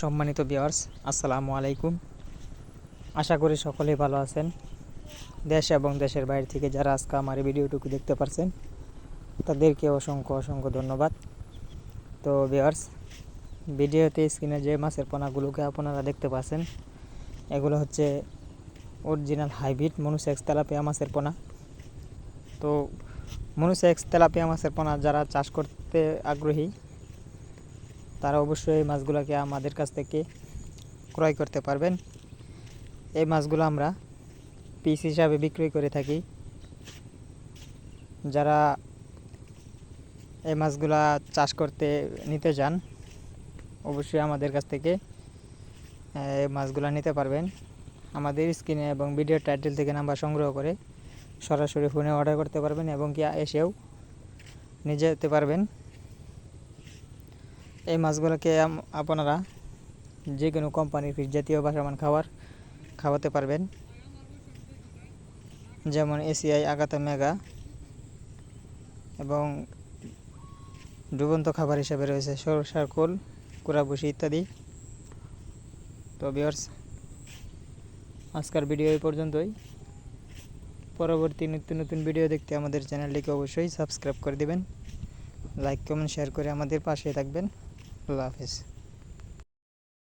সম্মানিত বিয়ার্স আসসালামু আলাইকুম। আশা করি সকলেই ভালো আছেন। দেশ এবং দেশের বাইরে থেকে যারা আজকে আমার এই ভিডিওটুকু দেখতে পারছেন, তাদেরকে অসংখ্য অসংখ্য ধন্যবাদ। তো বিয়ার্স ভিডিওতে স্ক্রিনে যে মাছের পোনাগুলোকে আপনারা দেখতে পাচ্ছেন, এগুলো হচ্ছে অরিজিনাল হাইব্রিড মনুসেক্স তেলাপিয়া মাছের পোনা। তো মনুসেক্স তেলাপিয়া মাছের পোনা যারা চাষ করতে আগ্রহী তারা অবশ্যই এই মাছগুলোকে আমাদের কাছ থেকে ক্রয় করতে পারবেন। এই মাছগুলো আমরা পিস হিসাবে বিক্রয় করে থাকি। যারা এই মাছগুলা চাষ করতে নিতে চান, অবশ্যই আমাদের কাছ থেকে এই মাছগুলো নিতে পারবেন। আমাদের স্ক্রিনে এবং ভিডিও টাইটেল থেকে নাম্বার সংগ্রহ করে সরাসরি ফোনে অর্ডার করতে পারবেন এবং কি এসেও নিয়ে যেতে পারবেন। এই মাছগুলোকে আপনারা যে কোনো কোম্পানির ফিস জাতীয় বাসামান খাবার খাওয়াতে পারবেন। যেমন এসিআই আগাতা মেগা এবং ডুবন্ত খাবার হিসেবে রয়েছে সরষার কোল কুড়াবুসি ইত্যাদি। তো বিয়ার্স আজকের ভিডিও এই পর্যন্তই। পরবর্তী নিত্য নতুন ভিডিও দেখতে আমাদের চ্যানেলটিকে অবশ্যই সাবস্ক্রাইব করে দেবেন। লাইক কমেন্ট শেয়ার করে আমাদের পাশে থাকবেন। আল্লাহ হাফিজ